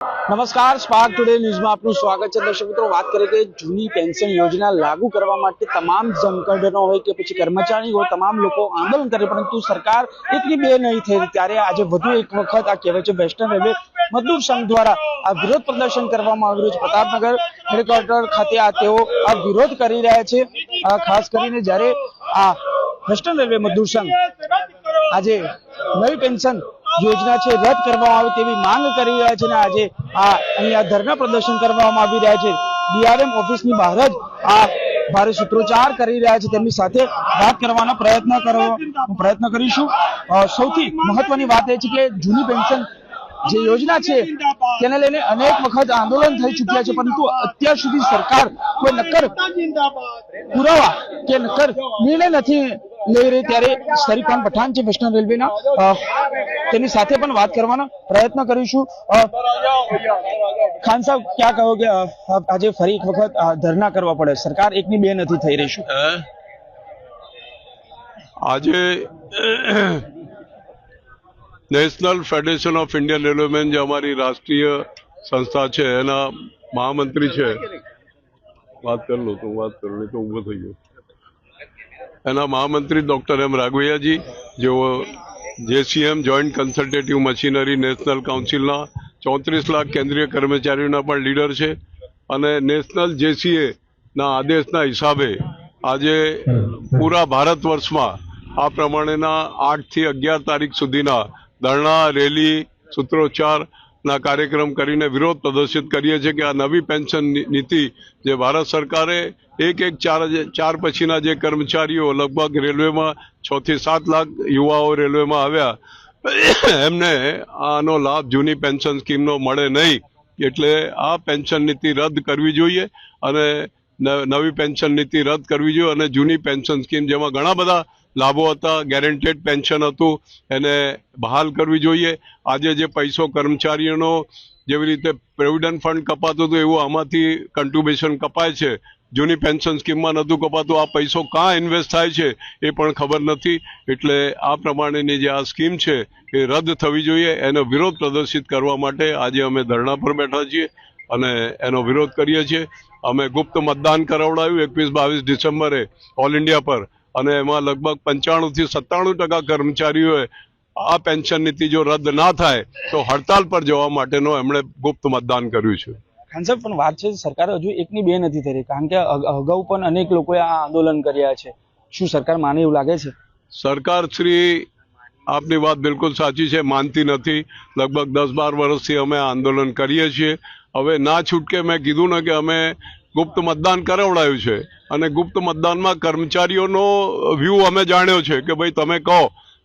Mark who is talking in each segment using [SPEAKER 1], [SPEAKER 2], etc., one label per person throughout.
[SPEAKER 1] નમસ્કાર spark today ન્યૂઝમાં આપનું સ્વાગત છે. દર્શક મિત્રો, વાત કરીએ કે જૂની પેન્શન યોજના લાગુ કરવા માટે તમામ સંગઠનો હોય કે પછી કર્મચારી હોય, તમામ લોકો આંદોલન કરે, પરંતુ સરકાર એટલી બે નહીં થઈ ત્યારે આજે વધુ એક વખત આ કહેવાય છે વેસ્ટર્ન રેલવે મજદૂર સંઘ દ્વારા આ વિરોધ પ્રદર્શન કરવામાં આવી રહ્યું છે. પ્રતાપનગર હેડક્વાર્ટર ખાતે આ તેઓ આ વિરોધ કરી રહ્યા છે. ખાસ કરીને જ્યારે આ વેસ્ટર્ન રેલવે મજદૂર સંઘ આજે નવી પેન્શન યોજના છે, રદ કરવામાં આવે તેવી માંગ કરી રહ્યા છે અને આજે આ અહીંયા ધરના પ્રદર્શન કરવામાં આવી રહ્યા છે. ડીઆરએમ ઓફિસની બહાર જ આ ભારે સૂત્રોચ્ચાર કરી રહ્યા છે. તેમની સાથે વાત કરવાનો પ્રયત્ન કરવો પ્રયત્ન કરીશું. સૌથી મહત્વની વાત એ છે કે જૂની પેન્શન જે યોજના છે, તેને લઈને અનેક વખત આંદોલન થઈ ચૂક્યા છે, પરંતુ અત્યાર સુધી સરકાર કોઈ નક્કર પુરાવા કે નક્કર નિર્ણય નથી લઈ રહી ત્યારે શરીફ પઠાણ છે વેસ્ટર્ન રેલવેના તેની સાથે પણ વાત કરવાનો પ્રયત્ન કરીશું. ખાન સાહેબ, ક્યાં કહો કે આજે ફરી એક વખત ધરના કરવા પડે. સરકાર એકની બે નથી થઈ રહી
[SPEAKER 2] આજે national federation of Indian railwaymen જે અમારી રાષ્ટ્રીય સંસ્થા છે, એના મહામંત્રી છે. વાત કરી લો તો, વાત કરો નહીં તો ઊભો થઈ ગયો. એના મહામંત્રી ડોક્ટર એમ રાઘવૈયાજી, જેઓ JCM joint consultative machinery national કાઉન્સિલના ચોત્રીસ લાખ કેન્દ્રીય કર્મચારીઓના પણ લીડર છે અને નેશનલ જેસીએ ના આદેશના હિસાબે આજે પૂરા ભારત વર્ષમાં આ પ્રમાણેના આઠથી અગિયાર તારીખ સુધીના ધરણા, રેલી, સૂત્રોચ્ચાર ના કાર્યક્રમ કરીને વિરોધ પ્રદર્શિત કરીએ છીએ કે આ નવી પેન્શન નીતિ જે ભારત સરકારે એક એક ચાર ચાર પછીના જે કર્મચારીઓ લગભગ રેલવેમાં છ થી સાત લાખ યુવાઓ રેલવેમાં આવ્યા, એમને આનો લાભ જૂની પેન્શન સ્કીમનો મળે નહીં. એટલે આ પેન્શન નીતિ રદ કરવી જોઈએ અને નવી પેન્શન નીતિ રદ કરવી જોઈએ અને જૂની પેન્શન સ્કીમ જેમાં ઘણા બધા લાભો હતા ગેરંટેડ પેન્શન હતું, એને બહાલ કરવી જોઈએ. આજે જે પૈસો કર્મચારીઓનો જેવી રીતે પ્રોવિડન્ટ ફંડ કપાતું હતું, એવું આમાંથી કન્ટ્રીબ્યુશન કપાય છે. જૂની પેન્શન સ્કીમમાં નહોતું કપાતું, આ પૈસો કાં ઇન્વેસ્ટ થાય છે, એ પણ ખબર નથી. એટલે આ પ્રમાણેની જે આ સ્કીમ છે, એ રદ થવી જોઈએ. એનો વિરોધ પ્રદર્શિત કરવા માટે આજે અમે ધરણા પર બેઠા છીએ અને એનો વિરોધ કરીએ છીએ. અમે ગુપ્ત મતદાન કરાવડાવ્યું એકવીસ બાવીસ ડિસેમ્બરે ઓલ ઇન્ડિયા પર. અને એમાં લગભગ પંચાણું થી સત્તાણું ટકા કર્મચારીઓએ આ પેન્શન નીતિ જો રદ ના થાય તો હડતાલ પર જવા માટેનો એમણે ગુપ્ત મતદાન કર્યું છે.
[SPEAKER 1] ખાન સાહેબ પણ વાત છે સરકાર હજુ એકની બે નથી થઈ રહી કારણ કે અગાઉ પણ અનેક લોકોએ આ આંદોલન કર્યા છે. શું સરકાર માને એવું લાગે છે?
[SPEAKER 2] સરકાર શ્રી આપની વાત બિલકુલ સાચી છે માનતી નથી. લગભગ દસ બાર વર્ષથી અમે આ આંદોલન કરીએ છીએ. હવે ના છૂટકે મેં કીધું ને કે અમે ગુપ્ત મતદાન કરાવડાયું છે. અને ગુપ્ત મતદાનમાં કર્મચારીઓનો વ્યૂ અમે જાણ્યો છે કે ભાઈ તમે કહો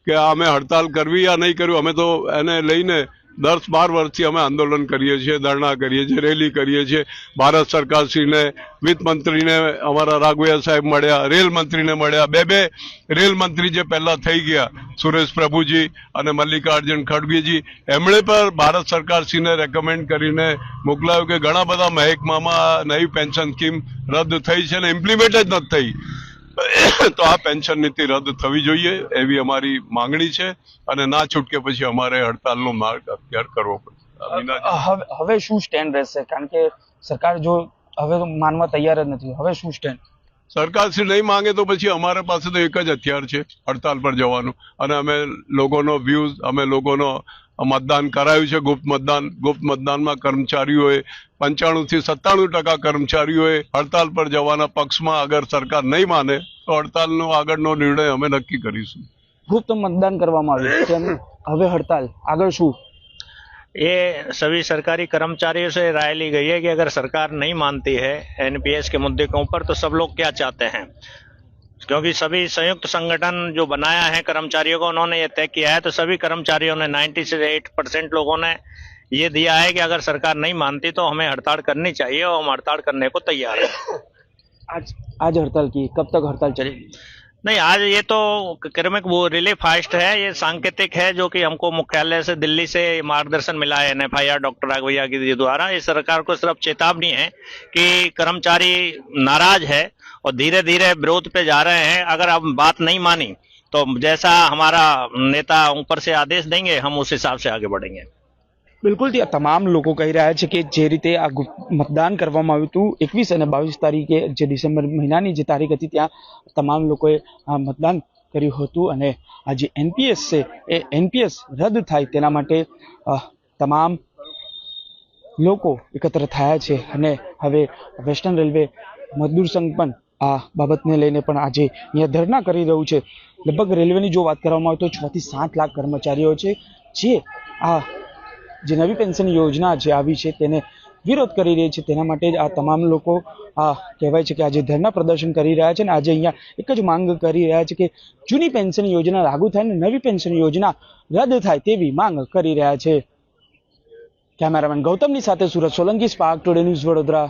[SPEAKER 2] કે અમે હડતાલ કરવી યા નહીં કરવી, અમે તો એને લઈને દસ બાર વર્ષથી અમે આંદોલન કરીએ છીએ, ધરણા કરીએ છીએ, રેલી કરીએ છીએ. ભારત સરકારશ્રીને, વિત્ત મંત્રીને અમારા રાઘવૈયા સાહેબ મળ્યા, રેલ મંત્રીને મળ્યા. બે બે રેલ મંત્રી જે પહેલા થઈ ગયા, સુરેશ પ્રભુજી અને મલ્લિકાર્જુન ખડગેજી, એમણે પણ ભારત સરકારશ્રીને રેકમેન્ડ કરીને મોકલાયું કે ઘણા બધા મહેકમામાં નવી પેન્શન સ્કીમ રદ થઈ છે અને ઇમ્પ્લિમેન્ટ જ નથી થઈ. તો આ પેન્શન નીતિ રદ થવી જોઈએ એવી અમારી માંગણી છે અને ના છૂટકે પછી અમારે હડતાલનો માર્ગ અખ્તિયાર કરવો પડશે.
[SPEAKER 1] હવે શું સ્ટેન્ડ રહેશે? કારણ કે સરકાર જો હવે માનવા તૈયાર જ નથી. હવે શું સ્ટેન્ડ
[SPEAKER 2] સરકાર શ્રી નહીં માંગે તો પછી અમારા પાસે તો એક જ હથિયાર છે, હડતાલ પર જવાનું. અને અમે લોકોનો વ્યૂઝ અમે લોકોનો મતદાન કરાયું છે, ગુપ્ત મતદાન, ગુપ્ત મતદાનમાં કર્મચારીઓએ પંચાણુંથી સત્તાણું ટકા કર્મચારીઓએ હડતાલ પર જવાના પક્ષમાં અગર સરકાર નહીં માને, તો હડતાલનો આગળનો નિર્ણય અમે નક્કી કરીશું.
[SPEAKER 1] ગુપ્ત મતદાન કરવામાં આવ્યું હવે હડતાલ, આગળ શું?
[SPEAKER 3] ये सभी सरकारी कर्मचारियों से राय ली गई है कि अगर सरकार नहीं मानती है एनपीएस के मुद्दे के ऊपर तो सब लोग क्या चाहते हैं? क्योंकि सभी संयुक्त संगठन जो बनाया है कर्मचारियों को, उन्होंने ये तय किया है तो सभी कर्मचारियों ने 90 से 8 परसेंट लोगों ने ये दिया है कि अगर सरकार नहीं मानती तो हमें हड़ताल करनी चाहिए और हम हड़ताल करने को तैयार हैं।
[SPEAKER 1] आज आज हड़ताल की, कब तक हड़ताल चलेगी?
[SPEAKER 3] नहीं, आज ये तो क्रमिक वो रिले फास्ट है, ये सांकेतिक है, जो कि हमको मुख्यालय से दिल्ली से मार्गदर्शन मिला है एनएफआईआर डॉक्टर राघवैया की द्वारा। ये सरकार को सिर्फ़ चेतावनी है कि कर्मचारी नाराज़ है और धीरे धीरे विरोध पे जा रहे हैं। अगर अब बात नहीं मानी तो जैसा हमारा नेता ऊपर से आदेश देंगे, हम उस हिसाब से आगे बढ़ेंगे।
[SPEAKER 1] બિલકુલ, ત્યાં તમામ લોકો કહી રહ્યા છે કે જે રીતે આ મતદાન કરવામાં આવ્યું હતું, એકવીસ અને બાવીસ તારીખે, જે ડિસેમ્બર મહિનાની જે તારીખ હતી, ત્યાં તમામ લોકોએ આ મતદાન કર્યું હતું અને આ જે એનપીએસ છે, એ એનપીએસ રદ થાય તેના માટે તમામ લોકો એકત્ર થયા છે અને હવે વેસ્ટર્ન રેલવે મજદૂર સંઘ પણ આ બાબતને લઈને પણ આજે અહીંયા ધરણા કરી રહ્યું છે. લગભગ રેલવેની જો વાત કરવામાં આવે તો છ થી સાત લાખ કર્મચારીઓ છે, જે આ જે નવી પેન્શન યોજના જે આવી છે તેને વિરોધ કરી રહી છે, તેના માટે જ આ તમામ લોકો આ કહેવાય છે કે આજે ધરના પ્રદર્શન કરી રહ્યા છે અને આજે અહીંયા એક જ માંગ કરી રહ્યા છે કે જૂની પેન્શન યોજના લાગુ થાય અને નવી પેન્શન યોજના રદ થાય તેવી માંગ કરી રહ્યા છે. કેમેરામેન ગૌતમની સાથે Surat Solanki, Spark Today News Vadodara.